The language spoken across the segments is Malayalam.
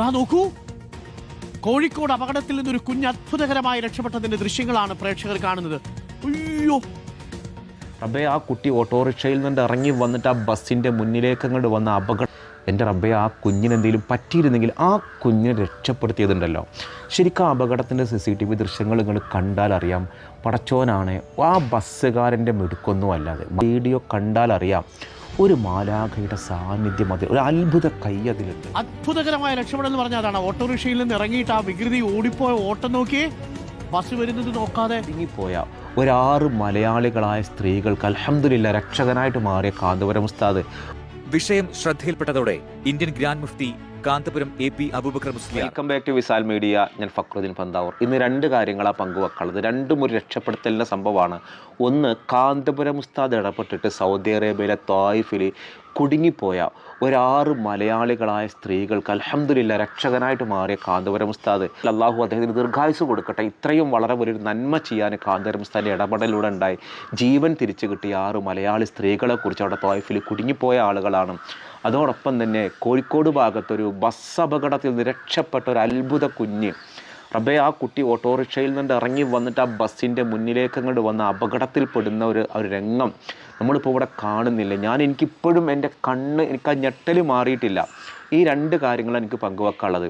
ദാ നോക്കൂ. കോഴിക്കോട് അപകടത്തിൽ നിന്നൊരു കുഞ്ഞ് അത്ഭുതകരമായി രക്ഷപ്പെട്ടതിന്റെ ദൃശ്യങ്ങളാണ് പ്രേക്ഷകർ കാണുന്നത്. അയ്യോ. റബ്ബെ ആ കുട്ടി ഓട്ടോറിക്ഷയിൽ നിന്ന് ഇറങ്ങി വന്നിട്ട് ആ ബസ്സിന്റെ മുന്നിലേക്ക് അങ്ങോട്ട് വന്ന അപകടം. എന്റെ റബ്ബെ ആ കുഞ്ഞിന് എന്തെങ്കിലും പറ്റിയിരുന്നെങ്കിൽ ആ കുഞ്ഞിനെ രക്ഷപ്പെടുത്തിയതുണ്ടല്ലോ. ശരിക്കും ആ അപകടത്തിന്റെ സി സി ടി വി ദൃശ്യങ്ങൾ നിങ്ങൾ കണ്ടാൽ അറിയാം. പടച്ചോനാണ് ആ ബസ്സുകാരന്റെ മിടുക്കൊന്നും അല്ലാതെ. വീഡിയോ കണ്ടാൽ അറിയാം. ഒരു മാലാഖയുടെ സാന്നിധ്യം അതിൽ ഒരു അത്ഭുത കൈ അതിലുണ്ട്. അത്ഭുതകരമായ രക്ഷപ്പെടൽ എന്ന് പറഞ്ഞാൽ അതാണ്. ഓട്ടോറിക്ഷയിൽ നിന്ന് ഇറങ്ങിയിട്ട് ആ വികൃതി ഓടിപ്പോയ ഓട്ടം നോക്കി ബസ് വരുന്നത് നോക്കാതെ. ഇറങ്ങിപ്പോയ ഒരാറ് മലയാളികളായ സ്ത്രീകൾക്ക് അലഹമില്ല രക്ഷകനായിട്ട് മാറിയ കാന്തപുരം ഉസ്താദ്. വിഷയം ശ്രദ്ധയിൽപ്പെട്ടതോടെ Indian grand Mufti Kanthapuram A P Aboobacker Musliyar. Welcome back to Visal media ഞാൻ ഫക്രുദ്ദീൻ പന്താവൂർ. ഇന്ന് രണ്ട് കാര്യങ്ങളാണ് പങ്കുവെക്കുന്നത് രണ്ടും ഒരു രക്ഷപ്പെടുത്തലിന്റെ സംഭവമാണ്. ഒന്ന് കാന്തപുരം ഉസ്താദ് ഇടപെട്ടിട്ട് സൗദി അറേബ്യയിലെ തായിഫിൽ കുടുങ്ങിപ്പോയ ഒരാറ് മലയാളികളായ സ്ത്രീകൾക്ക് അലഹമ്മദില്ല രക്ഷകനായിട്ട് മാറിയ കാന്തപുരം ഉസ്താദ് അള്ളാഹു അദ്ദേഹത്തിന് ദീർഘായുസ് കൊടുക്കട്ടെ. ഇത്രയും വളരെ വലിയൊരു നന്മ ചെയ്യാൻ കാന്തപുരം ഉസ്താദിന്റെ ഇടപെടലിലൂടെ ഉണ്ടായി. ജീവൻ തിരിച്ചു കിട്ടിയ ആറ് മലയാളി സ്ത്രീകളെക്കുറിച്ച് അവിടെ തോയഫിൽ കുടുങ്ങിപ്പോയ ആളുകളാണ്. അതോടൊപ്പം തന്നെ കോഴിക്കോട് ഭാഗത്തൊരു ബസ് അപകടത്തിൽ നിന്ന് രക്ഷപ്പെട്ട ഒരു അത്ഭുത കുഞ്ഞ് റബ്ബെ ആ കുട്ടി ഓട്ടോറിക്ഷയിൽ നിന്ന് ഇറങ്ങി വന്നിട്ട് ആ ബസ്സിന്റെ മുന്നിലേക്ക് അങ്ങോട്ട് വന്ന അപകടത്തിൽപ്പെടുന്ന ഒരു ഒരു രംഗം നമ്മളിപ്പോൾ ഇവിടെ കാണുന്നില്ല. ഞാൻ എനിക്കിപ്പോഴും എന്റെ കണ്ണ് എനിക്ക് ആ ഞെട്ടൽ മാറിയിട്ടില്ല. ഈ രണ്ട് കാര്യങ്ങളാണ് എനിക്ക് പങ്കുവെക്കാനുള്ളത്.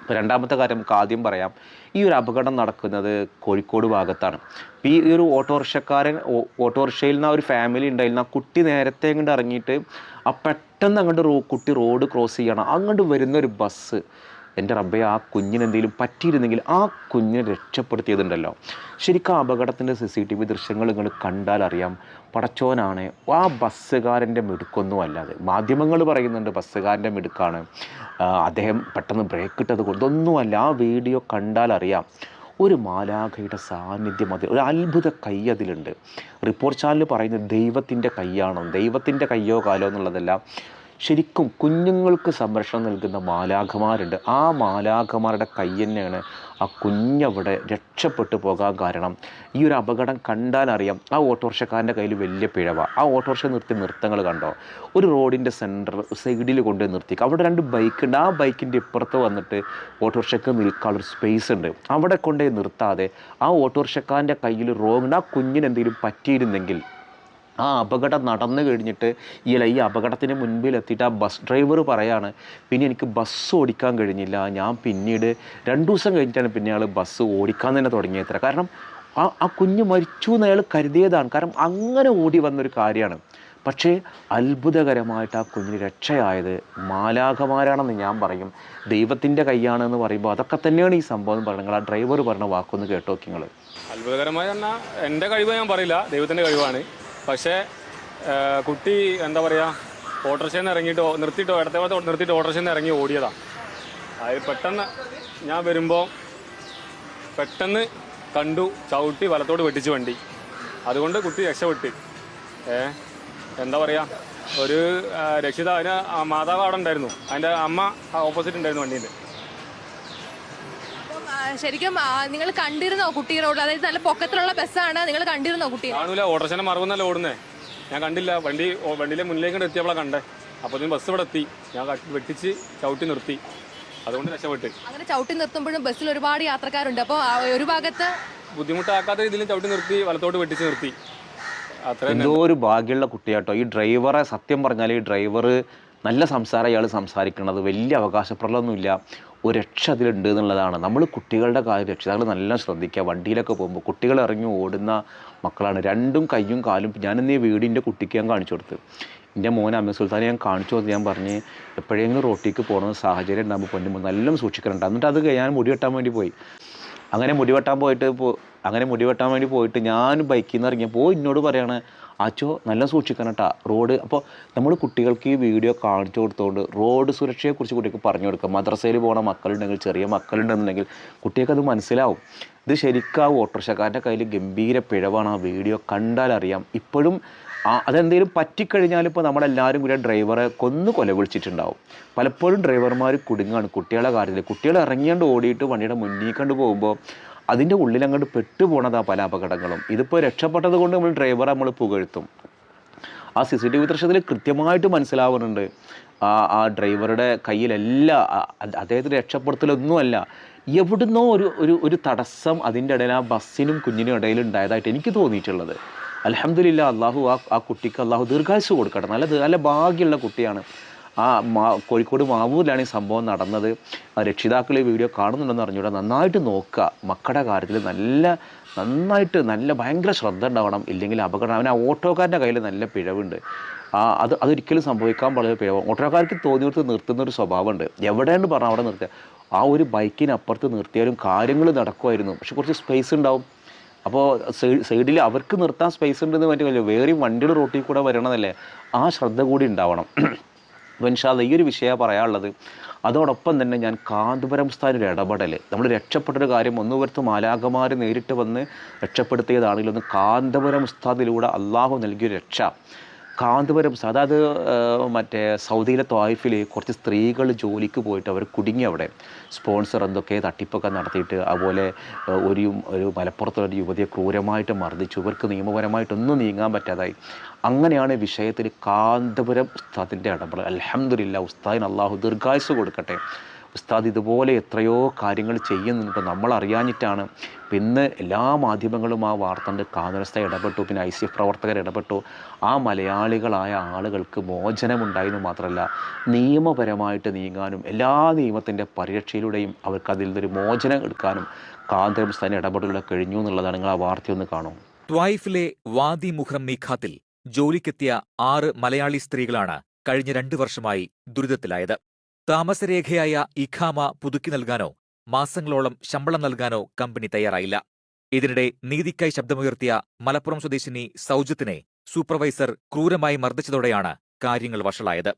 ഇപ്പോൾ രണ്ടാമത്തെ കാര്യം നമുക്ക് ആദ്യം പറയാം. ഈ ഒരു അപകടം നടക്കുന്നത് കോഴിക്കോട് ഭാഗത്താണ്. ഈ ഒരു ഓട്ടോറിക്ഷക്കാരൻ ഓട്ടോറിക്ഷയിൽ നിന്ന് ആ ഒരു ഫാമിലി ഉണ്ടായിരുന്ന ആ കുട്ടി നേരത്തെ അങ്ങോട്ട് ഇറങ്ങിയിട്ട് ആ പെട്ടെന്ന് അങ്ങോട്ട് റോ കുട്ടി റോഡ് ക്രോസ് ചെയ്യണം. അങ്ങോട്ട് വരുന്ന ഒരു ബസ്. എന്റെ റബ്ബെ ആ കുഞ്ഞിന് എന്തെങ്കിലും പറ്റിയിരുന്നെങ്കിൽ ആ കുഞ്ഞിനെ രക്ഷപ്പെടുത്തിയതുണ്ടല്ലോ. ശരിക്കും ആ അപകടത്തിന്റെ സി സി ടി വി ദൃശ്യങ്ങൾ നിങ്ങൾ കണ്ടാൽ അറിയാം. പടച്ചോനാണ്. ആ ബസ്സുകാരന്റെ മിടുക്കൊന്നും അല്ലാതെ മാധ്യമങ്ങൾ പറയുന്നുണ്ട് ബസ്സുകാരന്റെ മിടുക്കാണ്. അദ്ദേഹം പെട്ടെന്ന് ബ്രേക്ക് ഇട്ടത് കൊണ്ടൊന്നുമല്ല ആ വീഡിയോ കണ്ടാൽ അറിയാം. ഒരു മാലാഖയുടെ സാന്നിധ്യം അതിൽ ഒരു അത്ഭുത കൈ അതിലുണ്ട്. റിപ്പോർട്ട് ചാനൽ പറയുന്നത് ദൈവത്തിന്റെ കൈയാണോ? ദൈവത്തിന്റെ കയ്യോ കാലോ എന്നുള്ളതല്ല. ശരിക്കും കുഞ്ഞുങ്ങൾക്ക് സംരക്ഷണം നൽകുന്ന മാലാഖമാരുണ്ട്. ആ മാലാഖമാരുടെ കൈ തന്നെയാണ് ആ കുഞ്ഞവിടെ രക്ഷപ്പെട്ടു പോകാൻ കാരണം. ഈ ഒരു അപകടം കണ്ടാലറിയാം ആ ഓട്ടോറിക്ഷക്കാരന്റെ കയ്യിൽ വലിയ പിഴവ. ആ ഓട്ടോറിക്ഷ നിർത്തി നൃത്തങ്ങൾ കണ്ടോ? ഒരു റോഡിന്റെ സെന്റർ സൈഡിൽ കൊണ്ട് നിർത്തി. അവിടെ രണ്ട് ബൈക്ക് ഉണ്ട് ആ ബൈക്കിന്റെ ഇപ്പുറത്ത് വന്നിട്ട് ഓട്ടോറിക്ഷക്ക് നിൽക്കാനുള്ള സ്പേസ് ഉണ്ട്. അവിടെ കൊണ്ടുപോയി നിർത്താതെ ആ ഓട്ടോറിക്ഷക്കാരന്റെ കയ്യിൽ റോങ് ഉണ്ട് ആ കുഞ്ഞിന് എന്തെങ്കിലും പറ്റിയിരുന്നെങ്കിൽ ആ അപകടം നടന്നു കഴിഞ്ഞിട്ട് ഈ ഈ അപകടത്തിന് മുൻപിൽ എത്തിയിട്ട് ആ ബസ് ഡ്രൈവർ പറയാണ് പിന്നെ എനിക്ക് ബസ് ഓടിക്കാൻ കഴിഞ്ഞില്ല. ഞാൻ പിന്നീട് രണ്ട് ദിവസം കഴിഞ്ഞിട്ടാണ് പിന്നെ അയാൾ ബസ് ഓടിക്കാൻ തന്നെ തുടങ്ങിയത്ര കാരണം ആ ആ കുഞ്ഞ് മരിച്ചു എന്ന് അയാൾ കരുതിയതാണ്. കാരണം അങ്ങനെ ഓടി വന്നൊരു കാര്യമാണ്. പക്ഷേ അത്ഭുതകരമായിട്ട് ആ കുഞ്ഞിന് രക്ഷയായത് മാലാഖമാരാണെന്ന് ഞാൻ പറയും. ദൈവത്തിന്റെ കൈയാണെന്ന് പറയുമ്പോൾ അതൊക്കെ തന്നെയാണ് ഈ സംഭവം പറയുന്നത്. ആ ഡ്രൈവർ പറഞ്ഞ വാക്കൊന്ന് കേട്ടോ നിങ്ങൾ അത്ഭുതകരമായി പറഞ്ഞാൽ എന്റെ കഴിവ് ഞാൻ പറയില്ല. ദൈവത്തിന്റെ കഴിവാണ്. പക്ഷേ കുട്ടി എന്താ പറയുക ഓട്ടോറിക്ഷയിൽ നിന്ന് ഇറങ്ങിയിട്ടോ നിർത്തിയിട്ടോ ഇടത്തെ ഭാഗത്ത് നിർത്തിയിട്ട് ഓട്ടോറിക്ഷയിൽ നിന്ന് ഇറങ്ങി ഓടിയതാണ് അത് പെട്ടെന്ന് ഞാൻ വരുമ്പോൾ പെട്ടെന്ന് കണ്ടു ചവിട്ടി വലത്തോട് വെട്ടിച്ച് വണ്ടി. അതുകൊണ്ട് കുട്ടി രക്ഷപ്പെട്ട് ഏ എന്താ പറയുക ഒരു രക്ഷിത അതിന് മാതാവ് അവിടെ ഉണ്ടായിരുന്നു. അതിന്റെ അമ്മ ഓപ്പോസിറ്റ് ഉണ്ടായിരുന്നു വണ്ടീന്റെ. ശരിക്കും നിങ്ങൾ കണ്ടിരുന്നോ കുട്ടി റോഡ് അതായത് നല്ല പൊക്കത്തിലുള്ള ബസ്സാണ് നിങ്ങൾ കണ്ടിരുന്നോ കുട്ടി കാണൂല ഓട്ടോറിക്ഷനെ മറവുന്നല്ല ഓടുന്നേ. ഞാൻ കണ്ടില്ല വണ്ടി വണ്ടിയിലെ മുന്നിലേക്ക് എത്തിയപ്പോഴാണ് കണ്ടേ. അപ്പോൾ ബസ് ഇവിടെ എത്തി. ഞാൻ വെട്ടിച്ച് ചവിട്ടി നിർത്തി. അതുകൊണ്ട് രക്ഷപ്പെട്ട്. അങ്ങനെ ചവിട്ടി നിർത്തുമ്പോഴും ബസ്സിൽ ഒരുപാട് യാത്രക്കാരുണ്ട്. അപ്പോൾ ഒരു ഭാഗത്ത് ബുദ്ധിമുട്ടാക്കാത്ത രീതിയിൽ ചവിട്ടി നിർത്തി വലത്തോട്ട് വെട്ടിച്ച് നിർത്തി. എന്തോ ഒരു ഭാഗ്യമുള്ള കുട്ടിയാട്ടോ. ഈ ഡ്രൈവറെ സത്യം പറഞ്ഞാൽ ഈ ഡ്രൈവർ നല്ല സംസാരം അയാൾ സംസാരിക്കുന്നത് വലിയ അവകാശപ്പെടലൊന്നുമില്ല ഒരു രക്ഷ അതിലുണ്ട് എന്നുള്ളതാണ്. നമ്മൾ കുട്ടികളുടെ കാര്യം രക്ഷിതാക്കൾ നല്ല ശ്രദ്ധിക്കുക. വണ്ടിയിലൊക്കെ പോകുമ്പോൾ കുട്ടികൾ ഇറങ്ങി ഓടുന്ന മക്കളാണ്. രണ്ടും കയ്യും കാലും ഞാനിന്ന് ഈ വീടിന്റെ കുട്ടിക്ക് ഞാൻ കാണിച്ചു കൊടുത്ത്. എന്റെ മോൻ അമ്മ സുൽത്താനെ ഞാൻ കാണിച്ചു കൊടുത്ത്. ഞാൻ പറഞ്ഞ് എപ്പോഴെങ്കിലും റോട്ടിക്ക് പോകുന്ന സാഹചര്യം ഉണ്ടാകുമ്പോൾ പൊന്നുമ്പോൾ നല്ല സൂക്ഷിക്കുന്നുണ്ട് എന്നിട്ട് അത് ഞാൻ മുടി വെട്ടാൻ വേണ്ടി പോയി. അങ്ങനെ മുടി വെട്ടാൻ പോയിട്ട് അങ്ങനെ മുടി വെട്ടാൻ വേണ്ടി പോയിട്ട് ഞാൻ ബൈക്കിൽ നിന്ന് ഇറങ്ങിയപ്പോൾ എന്നോട് പറയാണ് ആച്ചോ നല്ല സൂക്ഷിക്കണം കേട്ടോ റോഡ് അപ്പോൾ നമ്മൾ കുട്ടികൾക്ക് ഈ വീഡിയോ കാണിച്ചു കൊടുത്തുകൊണ്ട് റോഡ് സുരക്ഷയെക്കുറിച്ച് കുട്ടികൾക്ക് പറഞ്ഞു കൊടുക്കുക മദ്രസയിൽ പോകുന്ന മക്കളുണ്ടെങ്കിൽ ചെറിയ മക്കളുണ്ടെന്നുണ്ടെങ്കിൽ കുട്ടികൾക്ക് അത് മനസ്സിലാവും. ഇത് ശരിക്കും ഓട്ടോറിക്ഷക്കാരന്റെ കയ്യിൽ ഗംഭീര പിഴവാണ് ആ വീഡിയോ. കണ്ടാൽ അറിയാം. ഇപ്പോഴും ആ അതെന്തെങ്കിലും പറ്റിക്കഴിഞ്ഞാൽ ഇപ്പോൾ നമ്മളെല്ലാവരും കൂടി ഡ്രൈവറെ കൊന്നു കൊല വിളിച്ചിട്ടുണ്ടാവും. പലപ്പോഴും ഡ്രൈവർമാർ കുടുങ്ങാണ് കുട്ടികളെ കാര്യത്തിൽ കുട്ടികൾ ഇറങ്ങിയാണ്ട് ഓടിയിട്ട് വണ്ടിയുടെ മുന്നിൽ കണ്ട് പോകുമ്പോൾ അതിന്റെ ഉള്ളിൽ അങ്ങോട്ട് പെട്ടുപോണതാ പല അപകടങ്ങളും. ഇതിപ്പോൾ രക്ഷപ്പെട്ടത് കൊണ്ട് നമ്മൾ ഡ്രൈവറെ നമ്മൾ പുകഴ്ത്തും. ആ സി സി ടി വി ദൃശ്യത്തിൽ കൃത്യമായിട്ട് മനസ്സിലാവുന്നുണ്ട്. ആ ആ ഡ്രൈവറുടെ കയ്യിലല്ല അദ്ദേഹത്തിന് രക്ഷപ്പെടുത്തലൊന്നുമല്ല. എവിടുന്നോ ഒരു ഒരു ഒരു തടസ്സം അതിന്റെ ഇടയിൽ ആ ബസ്സിനും കുഞ്ഞിനും ഇടയിൽ ഉണ്ടായതായിട്ട് എനിക്ക് തോന്നിയിട്ടുള്ളത്. അലഹമില്ല അള്ളാഹു ആ ആ കുട്ടിക്ക് അള്ളാഹു ദീർഘായുസ് കൊടുക്കട്ടെ. നല്ല നല്ല ഭാഗ്യമുള്ള കുട്ടിയാണ്. ആ മാ കോഴിക്കോട് മാവൂരിലാണ് ഈ സംഭവം നടന്നത്. രക്ഷിതാക്കൾ ഈ വീഡിയോ കാണുന്നുണ്ടെന്ന് അറിഞ്ഞൂടെ നന്നായിട്ട് നോക്കുക. മക്കളുടെ കാര്യത്തിൽ നല്ല നന്നായിട്ട് നല്ല ഭയങ്കര ശ്രദ്ധ ഉണ്ടാവണം. ഇല്ലെങ്കിൽ അപകടം അവൻ ആ ഓട്ടോക്കാരന്റെ കയ്യിൽ നല്ല പിഴവുണ്ട്. ആ അത് അതൊരിക്കലും സംഭവിക്കാൻ വളരെ പിഴവ്. ഓട്ടോക്കാർക്ക് തോന്നിയെടുത്ത് നിർത്തുന്ന ഒരു സ്വഭാവമുണ്ട്. എവിടെയാണ് പറഞ്ഞാൽ അവിടെ നിർത്തുക. ആ ഒരു ബൈക്കിനപ്പുറത്ത് നിർത്തിയാലും കാര്യങ്ങൾ നടക്കുമായിരുന്നു. പക്ഷെ കുറച്ച് സ്പേസ് ഉണ്ടാവും. അപ്പോൾ സൈഡിൽ അവർക്ക് നിർത്താൻ സ്പേസ് ഉണ്ടെന്ന് പറ്റില്ല വേറെയും വണ്ടിയുടെ റോട്ടിൽ കൂടെ വരണമെന്നല്ലേ ആ ശ്രദ്ധ കൂടി ഉണ്ടാവണം. ഇൻഷാല്ല ഈ ഒരു വിഷയമാണ് പറയാനുള്ളത്. അതോടൊപ്പം തന്നെ ഞാൻ കാന്തപുരം സ്ഥാനം ഒരു ഇടപെടൽ നമ്മൾ രക്ഷപ്പെട്ടൊരു കാര്യം ഒന്ന് പുറത്ത് മാലാകമാർ നേരിട്ട് വന്ന് രക്ഷപ്പെടുത്തിയതാണെങ്കിലും ഒന്ന് കാന്തപുരം ഉസ്താദിലൂടെ അള്ളാഹു നൽകിയ രക്ഷ. കാന്തപുരം അതായത് മറ്റേ സൗദിയിലെ ത്വായിഫിൽ കുറച്ച് സ്ത്രീകൾ ജോലിക്ക് പോയിട്ട് അവർ കുടുങ്ങി അവിടെ. സ്പോൺസർ എന്തൊക്കെ തട്ടിപ്പൊക്കെ നടത്തിയിട്ട് അതുപോലെ ഒരു ഒരു മലപ്പുറത്തുള്ള ഒരു യുവതിയെ ക്രൂരമായിട്ട് മർദ്ദിച്ചു. ഇവർക്ക് നിയമപരമായിട്ടൊന്നും നീങ്ങാൻ പറ്റാതായി. അങ്ങനെയാണ് വിഷയത്തിൽ കാന്തപുരം ഉസ്താദിന്റെ ഇടപെടൽ അലഹമില്ല ഉസ്താദിന് അള്ളാഹു ദീർഘായുസ് കൊടുക്കട്ടെ. ഉസ്താദ് ഇതുപോലെ എത്രയോ കാര്യങ്ങൾ ചെയ്യുന്നുണ്ട്. നമ്മൾ അറിയാഞ്ഞിട്ടാണ് പിന്നെ എല്ലാ മാധ്യമങ്ങളും ആ വാർത്തണ്ട് കാന്തരസ്ഥ ഇടപെട്ടു. പിന്നെ ഐ സി എഫ് പ്രവർത്തകർ ഇടപെട്ടു. ആ മലയാളികളായ ആളുകൾക്ക് മോചനമുണ്ടായെന്ന് മാത്രമല്ല നിയമപരമായിട്ട് നീങ്ങാനും എല്ലാ നിയമത്തിന്റെ പരിരക്ഷയിലൂടെയും അവർക്ക് അതിൽ നിന്നൊരു മോചനം എടുക്കാനും കാന്തരം ഇടപെടലുകൾ കഴിഞ്ഞു എന്നുള്ളതാണ്. നിങ്ങൾ ആ വാർത്തയൊന്ന് കാണും. ത്വായിഫിലെ വാദി മുഹ്രം മീഖാത്തിൽ ജോലിക്കെത്തിയ ആറ് മലയാളി സ്ത്രീകളാണ് കഴിഞ്ഞ രണ്ടു വർഷമായി ദുരിതത്തിലായത്. താമസരേഖയായ ഇഖാമ പുതുക്കി നൽകാനോ മാസങ്ങളോളം ശമ്പളം നൽകാനോ കമ്പനി തയ്യാറായില്ല. ഇതിനിടെ നീതിക്കായി ശബ്ദമുയർത്തിയ മലപ്പുറം സ്വദേശിനി സൗജത്തിനെ സൂപ്പർവൈസർ ക്രൂരമായി മർദ്ദിച്ചതോടെയാണ് കാര്യങ്ങൾ വഷളായത്.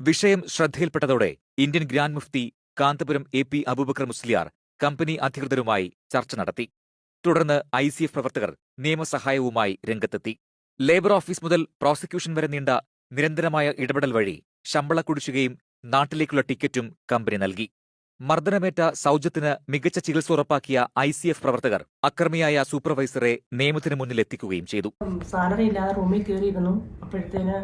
വിഷയം ശ്രദ്ധയിൽപ്പെട്ടതോടെ Indian grand Mufti Kanthapuram A P Aboobacker Musliyar company അധികൃതരുമായി ചർച്ച നടത്തി. തുടർന്ന് ഐ സി എഫ് പ്രവർത്തകർ നിയമസഹായവുമായി രംഗത്തെത്തി. ലേബർ ഓഫീസ് മുതൽ പ്രോസിക്യൂഷൻ വരെ നീണ്ട നിരന്തരമായ ഇടപെടൽ വഴി ശമ്പള കുടിശ്ശികയും നാട്ടിലേക്കുള്ള ടിക്കറ്റും കമ്പനി നൽകി. മർദ്ദനമേറ്റ സൗജത്തിന് മികച്ച ചികിത്സ ഉറപ്പാക്കിയ ഐ സി എഫ് പ്രവർത്തകർ അക്രമിയായ സൂപ്പർവൈസറെ നിയമത്തിന് മുന്നിൽ എത്തിക്കുകയും ചെയ്തു. സാലറി ഇല്ലാതെ റൂമിൽ കയറിയിരുന്നു. അപ്പോഴത്തേന്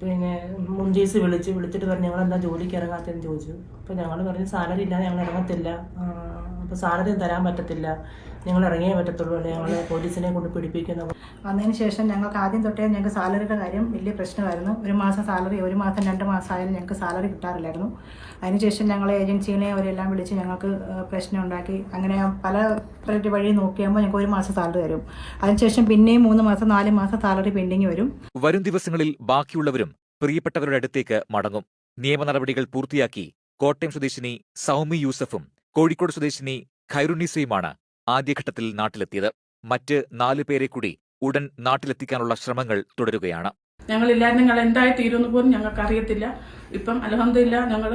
പിന്നെ മുൻജീസ് വിളിച്ച് വിളിച്ചിട്ട് പറഞ്ഞു ഞങ്ങൾ എന്താ ജോലിക്ക് ഇറങ്ങാത്തതെന്ന് ചോദിച്ചു. അപ്പോൾ ഞങ്ങൾ പറഞ്ഞു സാലറി ഇല്ലാതെ ഞങ്ങൾ ഇറങ്ങത്തില്ല. അപ്പോൾ സാലറി തരാൻ പറ്റത്തില്ല. ഞങ്ങൾ ഇറങ്ങിയേ പറ്റത്തുള്ളൂ അല്ലെ? ഞങ്ങളെ പോലീസിനെ കൊണ്ട് പിടിപ്പിക്കുന്ന വന്നതിന് ശേഷം ഞങ്ങൾക്ക് ആദ്യം തൊട്ടേ ഞങ്ങൾക്ക് സാലറിയുടെ കാര്യം വലിയ പ്രശ്നമായിരുന്നു. ഒരു മാസം സാലറി ഒരു മാസം രണ്ട് മാസം ആയാലും ഞങ്ങൾക്ക് സാലറി കിട്ടാറില്ലായിരുന്നു. അതിനുശേഷം ഞങ്ങൾ ഏജൻസിനെ അവരെല്ലാം വിളിച്ച് ഞങ്ങൾക്ക് പ്രശ്നം ഉണ്ടാക്കി അങ്ങനെ പല പ്രതി വഴി നോക്കിയാകുമ്പോൾ ഞങ്ങൾക്ക് ഒരു മാസം സാലറി തരും. അതിനുശേഷം പിന്നെയും മൂന്ന് മാസം നാല് മാസം സാലറി പെൻഡിങ് വരും. വരും ദിവസങ്ങളിൽ ബാക്കിയുള്ളവരും പ്രിയപ്പെട്ടവരുടെ അടുത്തേക്ക് മടങ്ങും. നിയമ നടപടികൾ പൂർത്തിയാക്കി കോട്ടയം സ്വദേശിനി സൗമി യൂസഫും കോഴിക്കോട് സ്വദേശിനി ഖൈറുന്നീസയുമാണ് ആദ്യഘട്ടത്തിൽ നാട്ടിലെത്തിയത്. മറ്റ് നാലു പേരെ കൂടി ഉടൻ നാട്ടിലെത്തിക്കാനുള്ള ശ്രമങ്ങൾ തുടരുകയാണ്. ഞങ്ങൾ ഞങ്ങളില്ലാതെ ഞങ്ങൾ എന്തായി തീരുമെന്ന് പോലും ഞങ്ങൾക്ക് അറിയത്തില്ല. ഇപ്പം അലഹമില്ല ഞങ്ങൾ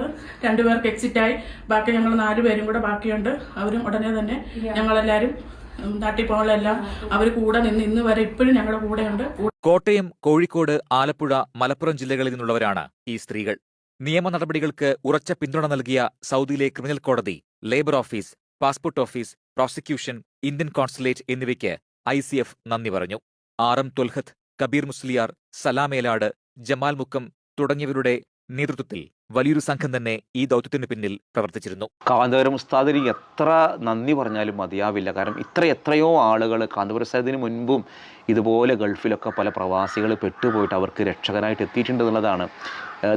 രണ്ടുപേർക്ക് എക്സിറ്റ് ആയി. ബാക്കി ഞങ്ങൾ നാലുപേരും കൂടെ ബാക്കിയുണ്ട്. അവരും ഉടനെ തന്നെ ഞങ്ങളെല്ലാവരും നാട്ടിൽ പോകാനെല്ലാം അവർ കൂടെ നിന്ന് ഇന്ന് വരെ ഇപ്പോഴും ഞങ്ങളുടെ കൂടെയുണ്ട്. കോട്ടയം കോഴിക്കോട് ആലപ്പുഴ മലപ്പുറം ജില്ലകളിൽ നിന്നുള്ളവരാണ് ഈ സ്ത്രീകൾ. നിയമ നടപടികൾക്ക് ഉറച്ച പിന്തുണ നൽകിയ സൗദിയിലെ ക്രിമിനൽ കോടതി labour office passport office prosecution Indian consulate എന്നിവയ്ക്ക് ഐ സി എഫ് നന്ദി പറഞ്ഞു. ആർ എം തുൽഹത്ത് കബീർ മുസ്ലിയാർ സലാമേലാട് ജമാൽ മുക്കം തുടങ്ങിയവരുടെ നേതൃത്വത്തിൽ വലിയൊരു സംഘം തന്നെ ഈ ദൗത്യത്തിന് പിന്നിൽ പ്രവർത്തിച്ചിരുന്നു. കാന്തപുരം ഉസ്താദിന് എത്ര നന്ദി പറഞ്ഞാലും മതിയാവില്ല. കാരണം ഇത്ര എത്രയോ ആളുകൾ കാന്തപുരം ഉസ്താദിന് മുൻപും ഇതുപോലെ ഗൾഫിലൊക്കെ പല പ്രവാസികൾ പെട്ടുപോയിട്ട് അവർക്ക് രക്ഷകനായിട്ട് എത്തിയിട്ടുണ്ട് എന്നുള്ളതാണ്.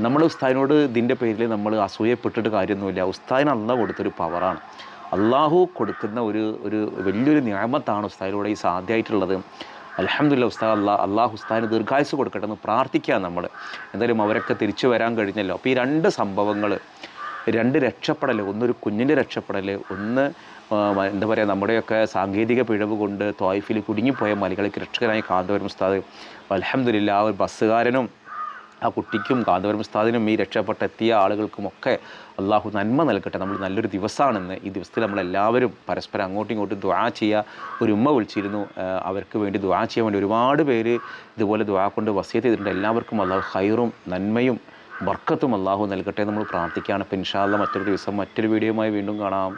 നമ്മൾ ഉസ്താദിനോട് ഇതിന്റെ പേരിൽ നമ്മൾ അസൂയപ്പെട്ടിട്ട് കാര്യമൊന്നുമില്ല. ഉസ്താദിന് അന്ന കൊടുത്തൊരു പവറാണ് അള്ളാഹു കൊടുക്കുന്ന ഒരു ഒരു വലിയൊരു നിയമത്താണ് ഉസ്താദിലൂടെ ഈ സാധ്യമായിട്ടുള്ളത്. അലഹമില്ല ഉസ്താദ് അല്ലാ അള്ളാഹു ഉസ്താദിന് ദീർഘായുസ് കൊടുക്കട്ടെ എന്ന് പ്രാർത്ഥിക്കുക നമ്മൾ എന്തായാലും അവരൊക്കെ തിരിച്ചു വരാൻ കഴിഞ്ഞല്ലോ. അപ്പോൾ ഈ രണ്ട് സംഭവങ്ങൾ രണ്ട് രക്ഷപ്പെടൽ ഒന്നൊരു കുഞ്ഞിന്റെ രക്ഷപ്പെടൽ ഒന്ന് എന്താ പറയുക നമ്മുടെയൊക്കെ സാങ്കേതിക പിഴവ് കൊണ്ട് തോയ്ഫിൽ കുടുങ്ങിപ്പോയ മലയാളിക്ക് രക്ഷകനായി കാന്തപുരം ഉസ്താദ് അലഹമില്ല ആ ഒരു ബസ്സുകാരനും ആ കുട്ടിക്കും കാന്തപുരം ഉസ്താദിനും ഈ രക്ഷപ്പെട്ടെത്തിയ ആളുകൾക്കുമൊക്കെ അള്ളാഹു നന്മ നൽകട്ടെ. നമ്മൾ നല്ലൊരു ദിവസമാണെന്ന് ഈ ദിവസത്തിൽ നമ്മളെല്ലാവരും പരസ്പരം അങ്ങോട്ടും ഇങ്ങോട്ടും ദ്വാ ചെയ്യുക ഒരു ഉമ്മ വിളിച്ചിരുന്നു അവർക്ക് വേണ്ടി ദ്വാ ചെയ്യാൻ വേണ്ടി ഒരുപാട് പേര് ഇതുപോലെ ദ്വാ കൊണ്ട് വസിയത്ത് ചെയ്തിട്ടുണ്ട്. എല്ലാവർക്കും അള്ളാഹു ഹൈറും നന്മയും ബർക്കത്തും അള്ളാഹു നൽകട്ടെ നമ്മൾ പ്രാർത്ഥിക്കുകയാണ്. അപ്പം ഇൻഷാല്ല മറ്റൊരു ദിവസം മറ്റൊരു വീഡിയോയുമായി വീണ്ടും കാണാം.